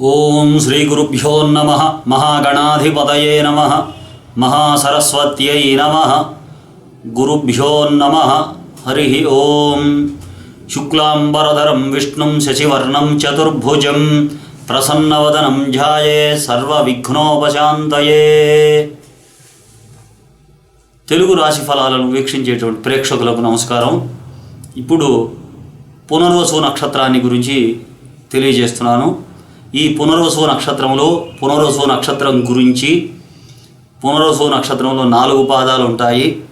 ఓం శ్రీ గురుభ్యో నమ మహాగణాధిపతయే నమ మహాసరస్వత్యై నమ గురుభ్యో నమ హరి ఓం శుక్లాంబరధరం విష్ణుం శశివర్ణం చతుర్భుజం ప్రసన్నవదనం ధ్యాయే సర్వవిఘ్నోపశాంతయే. తెలుగు రాశి ఫలాలను వీక్షించేటువంటి ప్రేక్షకులకు నమస్కారం. ఇప్పుడు పునర్వసు నక్షత్రాన్ని గురించి తెలియజేస్తున్నాను. ఈ పునర్వసు నక్షత్రంలో పునర్వసు నక్షత్రం గురించి పునర్వసు నక్షత్రంలో నాలుగు పాదాలు ఉంటాయి.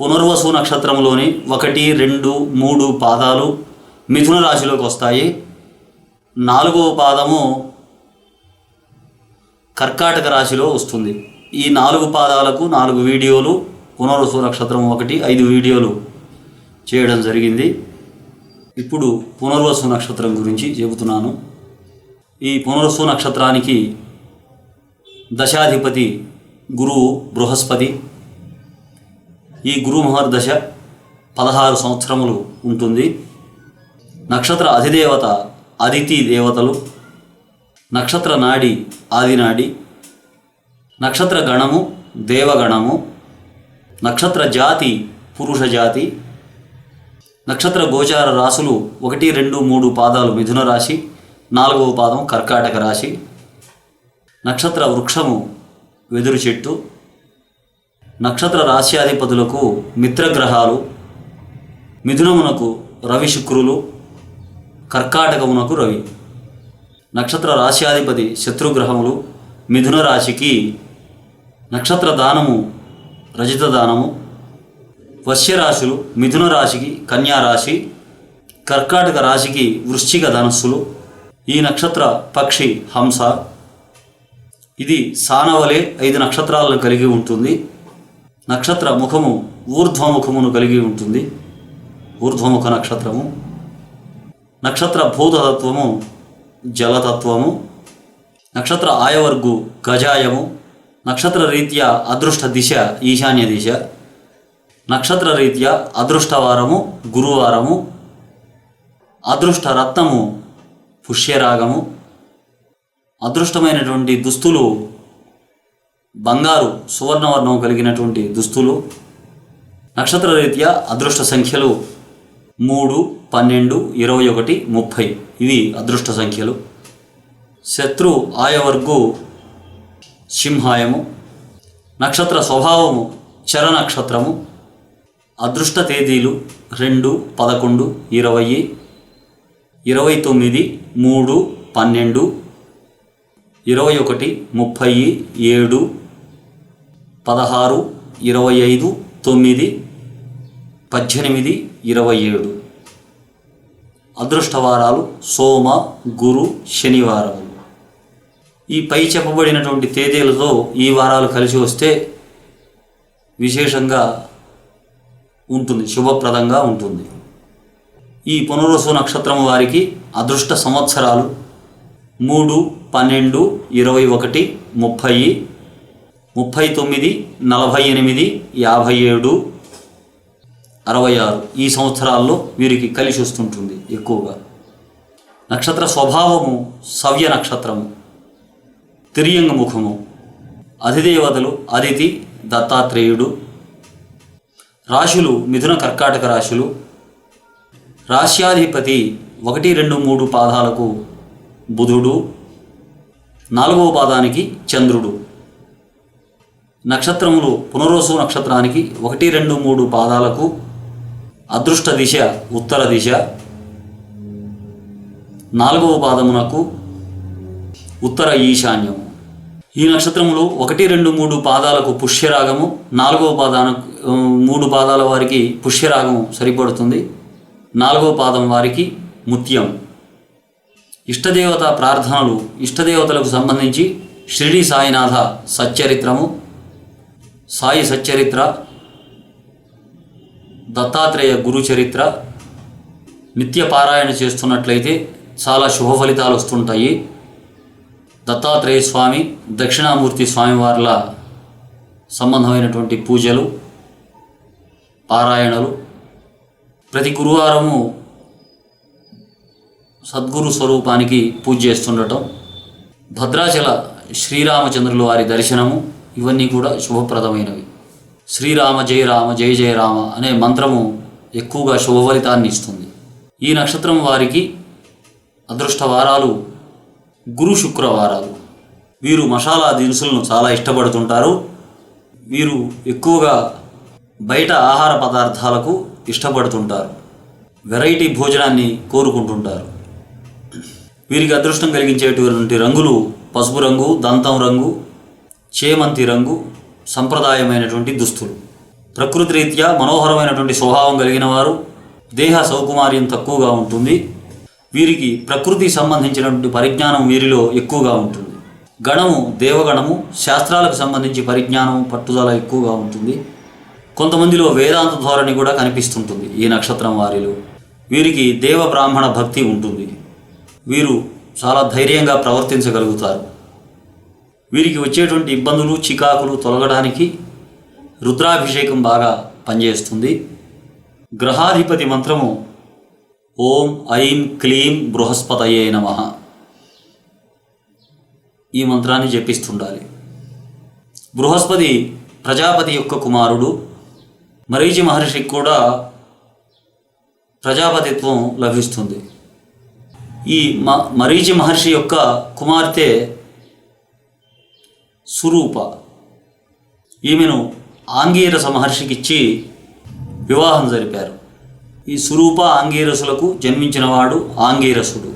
పునర్వసు నక్షత్రంలోని ఒకటి రెండు మూడు పాదాలు మిథున రాశిలోకి వస్తాయి. నాలుగవ పాదము కర్కాటక రాశిలో వస్తుంది. ఈ నాలుగు పాదాలకు నాలుగు వీడియోలు పునర్వసు నక్షత్రం ఒకటి ఐదు వీడియోలు చేయడం జరిగింది. ఇప్పుడు పునర్వసు నక్షత్రం గురించి చెబుతున్నాను. ఈ పునరుసు నక్షత్రానికి దశాధిపతి గురువు బృహస్పతి. ఈ గురు మహర్దశ పదహారు సంవత్సరములు ఉంటుంది. నక్షత్ర అధిదేవత అదితి దేవతలు. నక్షత్ర నాడి ఆదినాడి. నక్షత్ర గణము దేవగణము. నక్షత్ర జాతి పురుష జాతి. నక్షత్ర గోచార రాసులు ఒకటి రెండు మూడు పాదాలు మిథున రాశి. నాలుగవ పాదం కర్కాటక రాశి. నక్షత్ర వృక్షము వెదురు చెట్టు. నక్షత్ర రాశ్యాధిపతులకు మిత్రగ్రహాలు. మిథునమునకు రవి శుక్రులు. కర్కాటకమునకు రవి. నక్షత్ర రాశ్యాధిపతి శత్రుగ్రహములు. మిథున రాశికి నక్షత్ర దానము రజిత దానము. వశ్యరాశులు మిథున రాశికి కన్యా రాశి. కర్కాటక రాశికి వృశ్చిక ధనస్సులు. ఈ నక్షత్ర పక్షి హంస. ఇది సానవలే ఐదు నక్షత్రాలను కలిగి ఉంటుంది. నక్షత్ర ముఖము ఊర్ధ్వముఖమును కలిగి ఉంటుంది. ఊర్ధ్వముఖ నక్షత్రము. నక్షత్ర భూతతత్వము జలతత్వము. నక్షత్ర ఆయవర్గు గజాయము. నక్షత్ర రీత్యా అదృష్ట దిశ ఈశాన్య దిశ. నక్షత్ర రీత్యా అదృష్టవారము గురువారము. అదృష్ట రత్నము పుష్యరాగము అదృష్టమైనటువంటి దుస్తులు బంగారు సువర్ణవర్ణం కలిగినటువంటి దుస్తులు నక్షత్ర రీత్యా అదృష్ట సంఖ్యలు మూడు పన్నెండు ఇరవై ఒకటి ముప్పై. ఇవి అదృష్ట సంఖ్యలు. శత్రు ఆయవర్గు సింహాయము నక్షత్ర స్వభావము చర నక్షత్రము అదృష్ట తేదీలు రెండు పదకొండు ఇరవై ఇరవై తొమ్మిది మూడు పన్నెండు ఇరవై ఒకటి ముప్పై ఏడు పదహారు ఇరవై ఐదు తొమ్మిది పద్దెనిమిది ఇరవై ఏడు. అదృష్టవారాలు సోమ గురు శనివారాలు ఈ పై చెప్పబడినటువంటి తేదీలతో ఈ వారాలు కలిసి వస్తే విశేషంగా ఉంటుంది శుభప్రదంగా ఉంటుంది. ఈ పునరుసు నక్షత్రం వారికి అదృష్ట సంవత్సరాలు మూడు పన్నెండు ఇరవై ఒకటి ముప్పై ముప్పై తొమ్మిది నలభై ఎనిమిది యాభై ఏడు అరవై ఆరు. ఈ సంవత్సరాల్లో వీరికి కలిసి వస్తుంటుంది ఎక్కువగా. నక్షత్ర స్వభావము సవ్య నక్షత్రము తిరియంగ ముఖము అధిదేవతలు అదితి దత్తాత్రేయుడు రాశులు మిథున కర్కాటక రాశులు రాశ్యాధిపతి ఒకటి రెండు మూడు పాదాలకు బుధుడు నాలుగవ పాదానికి చంద్రుడు. నక్షత్రములు పునరోసు నక్షత్రానికి ఒకటి రెండు మూడు పాదాలకు అదృష్ట దిశ ఉత్తర దిశ. నాలుగవ పాదమునకు ఉత్తర ఈశాన్యము. ఈ నక్షత్రములు ఒకటి రెండు మూడు పాదాలకు పుష్యరాగము నాలుగవ పాదాన మూడు పాదాల వారికి పుష్యరాగము సరిపడుతుంది. నాలుగో పాదం వారికి ముత్యం. ఇష్టదేవత ప్రార్థనలు ఇష్టదేవతలకు సంబంధించి షిరిడి సాయినాథ సచ్చరిత్రము సాయి సచ్చరిత్ర దత్తాత్రేయ గురు చరిత్ర నిత్య పారాయణ చేస్తున్నట్లయితే చాలా శుభ ఫలితాలు వస్తుంటాయి. దత్తాత్రేయ స్వామి దక్షిణామూర్తి స్వామివార్ల సంబంధమైనటువంటి పూజలు పారాయణలు ప్రతి గురువారము సద్గురు స్వరూపానికి పూజ చేస్తుండటం భద్రాచల శ్రీరామచంద్రుల వారి దర్శనము ఇవన్నీ కూడా శుభప్రదమైనవి. శ్రీరామ జయ రామ జయ జయ రామ అనే మంత్రము ఎక్కువగా శుభ ఫలితాన్ని ఇస్తుంది. ఈ నక్షత్రం వారికి అదృష్ట వారాలు గురు శుక్రవారాలు. వీరు మసాలా దినుసులను చాలా ఇష్టపడుతుంటారు. వీరు ఎక్కువగా బయట ఆహార పదార్థాలకు ఇష్టపడుతుంటారు. వెరైటీ భోజనాన్ని కోరుకుంటుంటారు. వీరికి అదృష్టం కలిగించేటువంటి రంగులు పసుపు రంగు దంతం రంగు చేమంతి రంగు సంప్రదాయమైనటువంటి దుస్తులు. ప్రకృతి రీత్యా మనోహరమైనటువంటి స్వభావం కలిగిన వారు దేహ సౌకుమార్యం తక్కువగా ఉంటుంది. వీరికి ప్రకృతి సంబంధించినటువంటి పరిజ్ఞానం వీరిలో ఎక్కువగా ఉంటుంది. గణము దేవగణము శాస్త్రాలకు సంబంధించి పరిజ్ఞానం పట్టుదల ఎక్కువగా ఉంటుంది. కొంతమందిలో వేదాంత ధోరణి కూడా కనిపిస్తుంటుంది ఈ నక్షత్రం వారిలో. వీరికి దేవ బ్రాహ్మణ భక్తి ఉంటుంది. వీరు చాలా ధైర్యంగా ప్రవర్తించగలుగుతారు. వీరికి వచ్చేటువంటి ఇబ్బందులు చికాకులు తొలగడానికి రుద్రాభిషేకం బాగా పనిచేస్తుంది. గ్రహాధిపతి మంత్రము ఓం ఐం క్లీం బృహస్పతయే నమ. ఈ మంత్రాన్ని జపిస్తుండాలి. బృహస్పతి ప్రజాపతి యొక్క కుమారుడు మరీచి మహర్షికి కూడా ప్రజాపతిత్వం లభిస్తుంది. ఈ మ మరీచి మహర్షి యొక్క కుమార్తె సురూప. ఈమెను ఆంగీరస మహర్షికిచ్చి వివాహం జరిపారు. ఈ సురూప ఆంగీరసులకు జన్మించినవాడు ఆంగీరసుడు.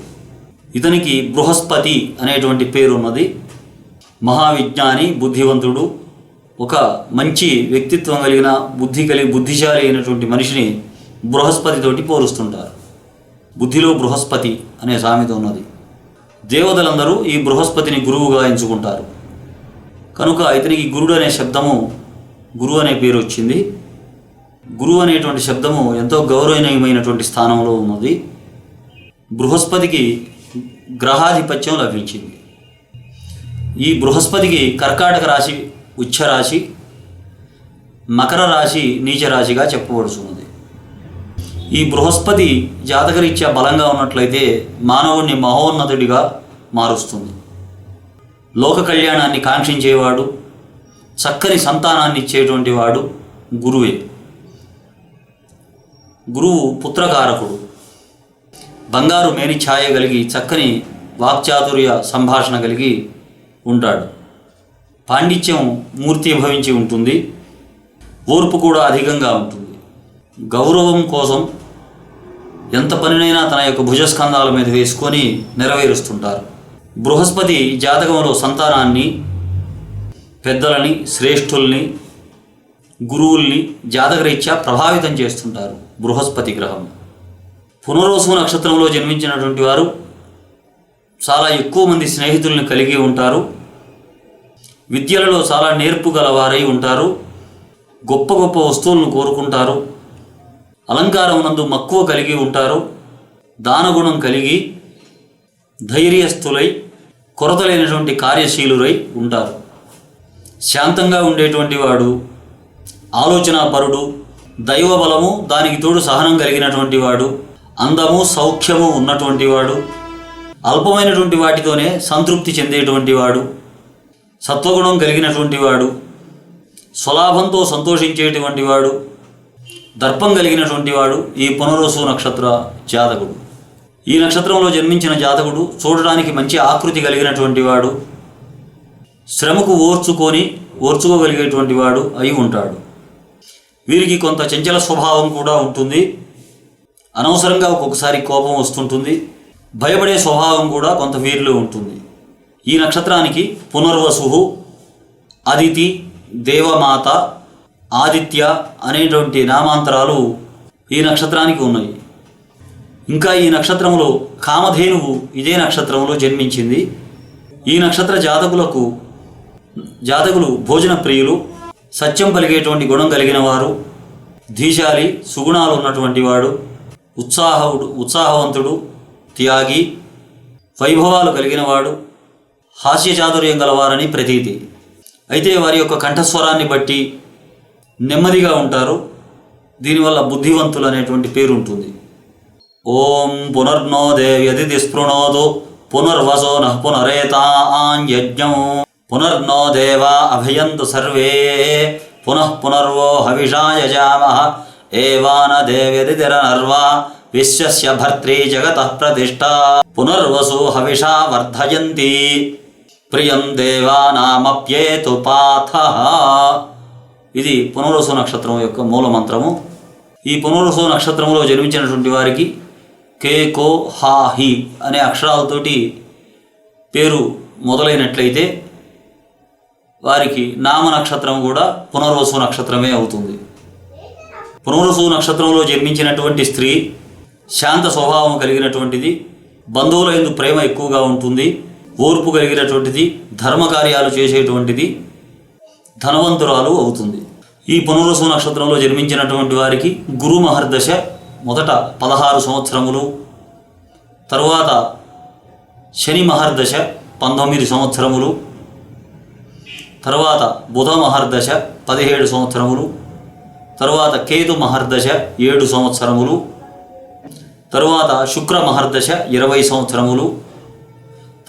ఇతనికి బృహస్పతి అనేటువంటి పేరు ఉన్నది మహావిజ్ఞాని బుద్ధివంతుడు ఒక మంచి వ్యక్తిత్వం కలిగిన బుద్ధి కలిగి బుద్ధిశాలి అయినటువంటి మనిషిని బృహస్పతితోటి పోలుస్తుంటారు. బుద్ధిలో బృహస్పతి అనే సామెత ఉన్నది. దేవతలందరూ ఈ బృహస్పతిని గురువుగా ఎంచుకుంటారు. కనుక ఇతనికి గురుడు అనే శబ్దము గురువు అనే పేరు వచ్చింది. గురువు అనేటువంటి శబ్దము ఎంతో గౌరవనీయమైనటువంటి స్థానంలో ఉన్నది. బృహస్పతికి గ్రహాధిపత్యం లభించింది. ఈ బృహస్పతికి కర్కాటక రాశి ఉచ్చరాశి మకర రాశి నీచ రాశిగా ఈ బృహస్పతి జాతకరీత్యా బలంగా ఉన్నట్లయితే మానవుణ్ణి మహోన్నతుడిగా మారుస్తుంది. లోక కళ్యాణాన్ని కాంక్షించేవాడు చక్కని సంతానాన్ని ఇచ్చేటువంటి వాడు గురువే. గురువు పుత్రకారకుడు. బంగారు మేని ఛాయ కలిగి చక్కని వాక్చాతుర్య సంభాషణ కలిగి ఉంటాడు. పాండిత్యం మూర్తి భవించి ఉంటుంది. ఓర్పు కూడా అధికంగా ఉంటుంది. గౌరవం కోసం ఎంత పనినైనా తన యొక్క భుజస్కంధాల మీద వేసుకొని నెరవేరుస్తుంటారు. బృహస్పతి జాతకంలో సంతానాన్ని పెద్దలని శ్రేష్ఠుల్ని గురువుల్ని జాతకరీత్యా ప్రభావితం చేస్తుంటారు బృహస్పతి గ్రహం. పునరోసు నక్షత్రంలో జన్మించినటువంటి వారు చాలా ఎక్కువ మంది స్నేహితుల్ని కలిగి ఉంటారు. విద్యలలో చాలా నేర్పు గలవారై ఉంటారు. గొప్ప గొప్ప వస్తువులను కోరుకుంటారు. అలంకారం నందు మక్కువ కలిగి ఉంటారు. దానగుణం కలిగి ధైర్యస్థులై కొరత లేనటువంటి కార్యశీలురై ఉంటారు. శాంతంగా ఉండేటువంటి వాడు ఆలోచనాపరుడు దైవబలము దానికి తోడు సహనం కలిగినటువంటి వాడు అందము సౌఖ్యము ఉన్నటువంటి వాడు అల్పమైనటువంటి వాటితోనే సంతృప్తి చెందేటువంటి వాడు సత్వగుణం కలిగినటువంటి వాడు స్వలాభంతో సంతోషించేటువంటి వాడు దర్పం కలిగినటువంటి వాడు ఈ పునరోసు నక్షత్ర జాతకుడు. ఈ నక్షత్రంలో జన్మించిన జాతకుడు చూడడానికి మంచి ఆకృతి కలిగినటువంటి వాడు శ్రమకు ఓర్చుకొని ఓర్చుకోగలిగేటువంటి వాడు అయి ఉంటాడు. వీరికి కొంత చంచల స్వభావం కూడా ఉంటుంది. అనవసరంగా ఒక్కొక్కసారి కోపం వస్తుంటుంది. భయపడే స్వభావం కూడా కొంత వీరిలో ఉంటుంది. ఈ నక్షత్రానికి పునర్వసు అదితి దేవమాత ఆదిత్య అనేటువంటి నామాంతరాలు ఈ నక్షత్రానికి ఉన్నాయి. ఇంకా ఈ నక్షత్రంలో కామధేనువు ఇదే నక్షత్రంలో జన్మించింది. ఈ నక్షత్ర జాతకులకు జాతకులు భోజన ప్రియులు సత్యం పలిగేటువంటి గుణం కలిగిన వారు ధీశాలి సుగుణాలు ఉన్నటువంటి వాడు ఉత్సాహవుడు ఉత్సాహవంతుడు త్యాగి వైభవాలు కలిగిన హాస్యచాతుర్యం గలవారని ప్రతీతి. అయితే వారి యొక్క కంఠస్వరాన్ని బట్టి నెమ్మదిగా ఉంటారు. దీనివల్ల బుద్ధివంతులు అనేటువంటి పేరు ఉంటుంది ఓం పునర్నో దేవ్యది స్పృణోతు పునర్వసో నః పునరేతాయజ్ఞం పునర్నో దేవా అభయంతు సర్వే పునః పునర్వో హవిషా యజామః ఏవాన దేవ్యదితిరనర్వా విశ్వస్య భర్త్రీ జగత ప్రతిష్ట పునర్వసు హవిషా వర్ధయంతి. ప్రియం దేవానామప్యేతు పాథ. ఇది పునరుసు నక్షత్రం యొక్క మూల మంత్రము ఈ పునరుసు నక్షత్రంలో జన్మించినటువంటి వారికి కే కో హా హి అనే అక్షరాలతోటి పేరు మొదలైనట్లయితే వారికి నామ నక్షత్రం కూడా పునర్వసు నక్షత్రమే అవుతుంది. పునర్వసు నక్షత్రంలో జన్మించినటువంటి స్త్రీ శాంత స్వభావం కలిగినటువంటిది బంధువుల ఎందు ప్రేమ ఎక్కువగా ఉంటుంది. ఓర్పు కలిగినటువంటిది ధర్మ కార్యాలు చేసేటువంటిది ధనవంతురాలు అవుతుంది. ఈ పునర్వసు నక్షత్రంలో జన్మించినటువంటి వారికి గురు మహర్దశ మొదట పదహారు సంవత్సరములు తరువాత శని మహర్దశ పంతొమ్మిది సంవత్సరములు తరువాత బుధ మహర్దశ పదిహేడు సంవత్సరములు తరువాత కేతు మహర్దశ ఏడు సంవత్సరములు తరువాత శుక్ర మహర్దశ ఇరవై సంవత్సరములు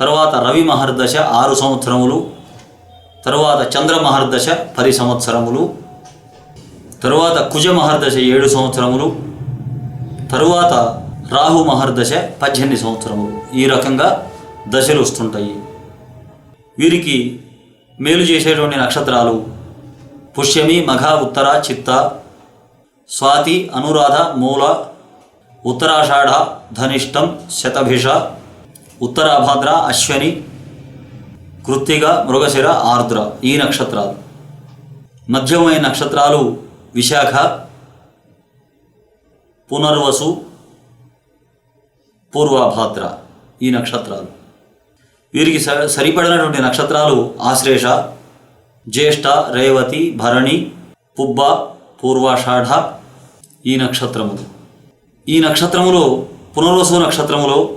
తర్వాత రవి మహర్దశ ఆరు సంవత్సరములు తరువాత చంద్ర మహర్దశ పది సంవత్సరములు తరువాత కుజ మహర్దశ ఏడు సంవత్సరములు తరువాత రాహు మహర్దశ పద్దెనిమిది సంవత్సరములు. ఈ రకంగా దశలు వస్తుంటాయి. వీరికి మేలు చేసేటువంటి నక్షత్రాలు పుష్యమి మఘ ఉత్తర చిత్త స్వాతి అనురాధ మూల ఉత్తరాషాఢ ధనిష్టం శతభిష ఉత్తరాభాద్ర అశ్వని కృత్తిక మృగశిర ఆర్ద్ర ఈ నక్షత్రాలు. మధ్యమైన నక్షత్రాలు విశాఖ పునర్వసు పూర్వభాద్ర ఈ నక్షత్రాలు. వీరికి స- సరిపడినటువంటి నక్షత్రాలు ఆశ్లేష జ్యేష్ఠ రేవతి భరణి పుబ్బ పూర్వాషాఢ ఈ నక్షత్రములు. ఈ నక్షత్రములో పునర్వసు నక్షత్రములో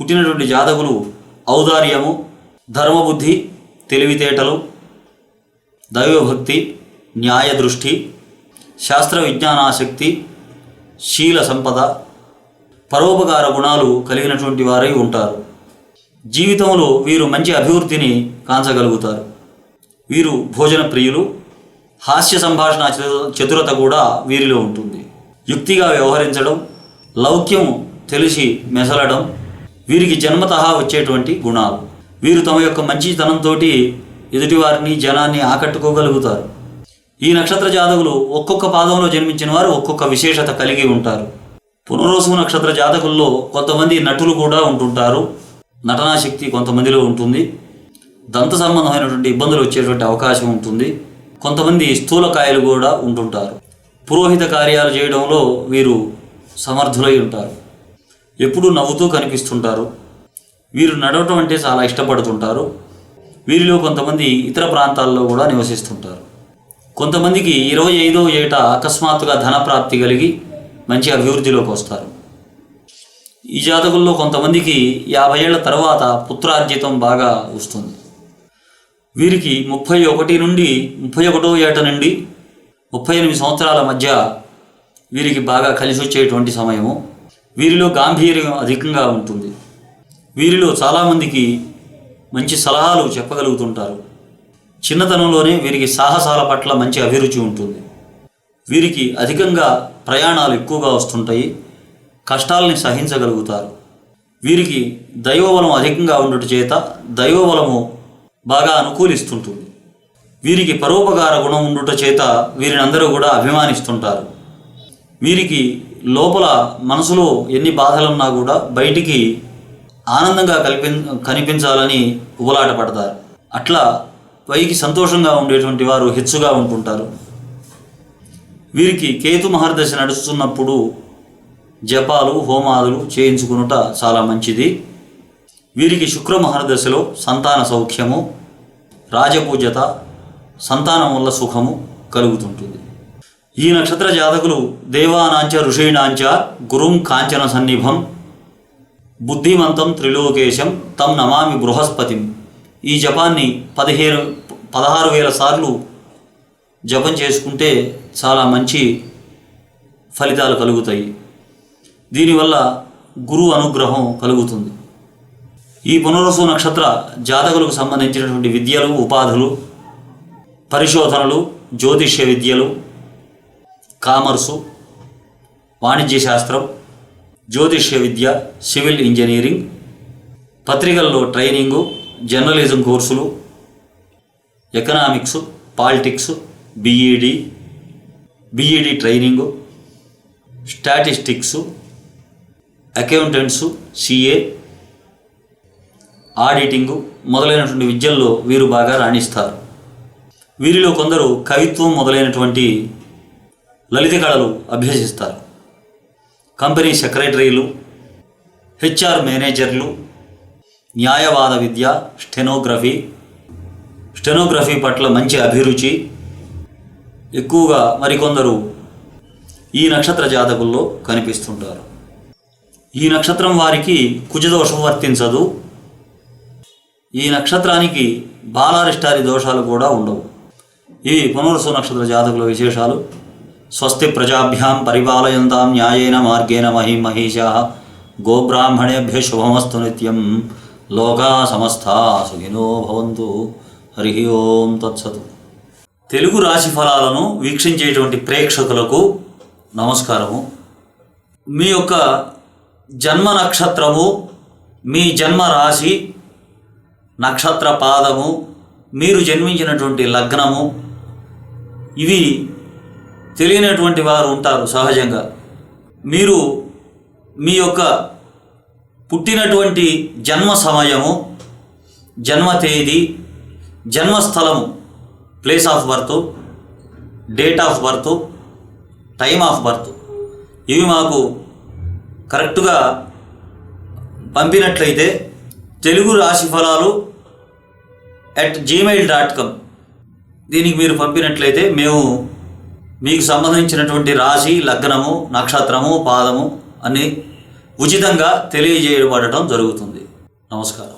పుట్టినటువంటి జాతకులు ఔదార్యము ధర్మబుద్ధి తెలివితేటలు దైవభక్తి న్యాయదృష్టి శాస్త్ర విజ్ఞానాసక్తి శీల సంపద పరోపకార గుణాలు కలిగినటువంటి వారై ఉంటారు. జీవితంలో వీరు మంచి అభివృద్ధిని కాంచగలుగుతారు. వీరు భోజన ప్రియులు హాస్య సంభాషణ చతు- చతురత కూడా వీరిలో ఉంటుంది. యుక్తిగా వ్యవహరించడం లౌక్యం తెలిసి మెసలడం వీరికి జన్మత వచ్చేటువంటి గుణాలు. వీరు తమ యొక్క మంచితనంతో ఎదుటివారిని జనాన్ని ఆకట్టుకోగలుగుతారు. ఈ నక్షత్ర జాతకులు ఒక్కొక్క పాదంలో జన్మించిన వారు ఒక్కొక్క విశేషత కలిగి ఉంటారు. పునరోసు నక్షత్ర జాతకుల్లో కొంతమంది నటులు కూడా ఉంటుంటారు. నటనా శక్తి కొంతమందిలో ఉంటుంది. దంత సంబంధమైనటువంటి ఇబ్బందులు వచ్చేటువంటి అవకాశం ఉంటుంది. కొంతమంది స్థూలకాయలు కూడా ఉంటుంటారు. పురోహిత కార్యాలు చేయడంలో వీరు సమర్థులై ఉంటారు. ఎప్పుడూ నవ్వుతూ కనిపిస్తుంటారు. వీరు నడవటం అంటే చాలా ఇష్టపడుతుంటారు. వీరిలో కొంతమంది ఇతర ప్రాంతాల్లో కూడా నివసిస్తుంటారు. కొంతమందికి ఇరవై ఐదో ఏట అకస్మాత్తుగా ధనప్రాప్తి కలిగి మంచి అభివృద్ధిలోకి వస్తారు. ఈ జాతకుల్లో కొంతమందికి యాభై ఏళ్ళ తర్వాత పుత్రార్జితం బాగా వస్తుంది. వీరికి ముప్పై ఒకటి నుండి ముప్పై ఒకటో ఏట నుండి ముప్పై ఎనిమిది సంవత్సరాల మధ్య వీరికి బాగా కలిసి వచ్చేటువంటి సమయము. వీరిలో గాంభీర్యం అధికంగా ఉంటుంది. వీరిలో చాలామందికి మంచి సలహాలు చెప్పగలుగుతుంటారు. చిన్నతనంలోనే వీరికి సాహసాల పట్ల మంచి అభిరుచి ఉంటుంది. వీరికి అధికంగా ప్రయాణాలు ఎక్కువగా వస్తుంటాయి. కష్టాలని సహించగలుగుతారు. వీరికి దైవబలం అధికంగా ఉండట చేత దైవబలము బాగా అనుకూలిస్తుంటుంది. వీరికి పరోపకార గుణం ఉండుట చేత వీరిని అందరూ కూడా అభిమానిస్తుంటారు. వీరికి లోపల మనసులో ఎన్ని బాధలున్నా కూడా బయటికి ఆనందంగా కల్పి కనిపించాలని ఉబలాట పడతారు. అట్లా పైకి సంతోషంగా ఉండేటువంటి వారు హెచ్చుగా ఉంటుంటారు. వీరికి కేతు మహర్దశ నడుస్తున్నప్పుడు జపాలు హోమాదులు చేయించుకునుట చాలా మంచిది. వీరికి శుక్ర మహర్దశలో సంతాన సౌఖ్యము రాజపూజ్యత సంతానం వల్ల సుఖము కలుగుతుంటుంది. ఈ నక్షత్ర జాతకులు దేవానాంచ ఋషీణాంచ గురుం కాంచన సన్నిభం బుద్ధిమంతం త్రిలోకేశం తం నమామి బృహస్పతిం. ఈ జపాన్ని పదిహేను పదహారు వేల సార్లు జపం చేసుకుంటే చాలా మంచి ఫలితాలు కలుగుతాయి. దీనివల్ల గురువు అనుగ్రహం కలుగుతుంది. ఈ పునరుసు నక్షత్ర జాతకులకు సంబంధించినటువంటి విద్యలు ఉపాధులు పరిశోధనలు జ్యోతిష్య విద్యలు కామర్సు వాణిజ్య శాస్త్రం జ్యోతిష్య విద్య సివిల్ ఇంజనీరింగ్ పత్రికల్లో ట్రైనింగు జర్నలిజం కోర్సులు economics politics B Ed B Ed training statistics accountants CA auditing మొదలైనటువంటి విద్యల్లో వీరు బాగా రాణిస్తారు. వీరిలో కొందరు కవిత్వం మొదలైనటువంటి లలిత కళలు అభ్యసిస్తారు. కంపెనీ సెక్రటరీలు హెచ్ఆర్ మేనేజర్లు న్యాయవాద విద్య స్టెనోగ్రఫీ స్టెనోగ్రఫీ పట్ల మంచి అభిరుచి ఎక్కువగా మరికొందరు ఈ నక్షత్ర జాతకుల్లో కనిపిస్తుంటారు. ఈ నక్షత్రం వారికి కుజదోషం వర్తించదు. ఈ నక్షత్రానికి బాలారిష్టారి దోషాలు కూడా ఉండవు. ఇవి పునరుసు నక్షత్ర జాతకుల విశేషాలు స్వస్తి ప్రజాభ్యాం పరిపాలయంతాం న్యాయేన మార్గేణ మహి మహిషా గోబ్రాహ్మణేభ్య శుభమస్తు నిత్యం లోకా సమస్తా సుఖినో భవంతు హరి ఓం తత్సతు తెలుగు రాశి ఫలాలను వీక్షించేటువంటి ప్రేక్షకులకు నమస్కారము. మీ యొక్క జన్మ నక్షత్రము మీ జన్మ రాశి నక్షత్ర పాదము మీరు జన్మించినటువంటి లగ్నము ఇవి తెలియనటువంటి వారు ఉంటారు సహజంగా. మీరు మీ యొక్క పుట్టినటువంటి జన్మ సమయము జన్మ తేదీ జన్మస్థలము place of birth date of birth time of birth ఇవి మాకు కరెక్ట్గా పంపినట్లయితే తెలుగు రాశి ఫలాలు అట్ జీమెయిల్ డాట్ కామ్ దీనికి మీరు పంపినట్లయితే మేము మీకు సంబంధించినటువంటి రాశి లగ్నము నక్షత్రము పాదము అని ఉచితంగా తెలియజేయబడటం జరుగుతుంది. నమస్కారం.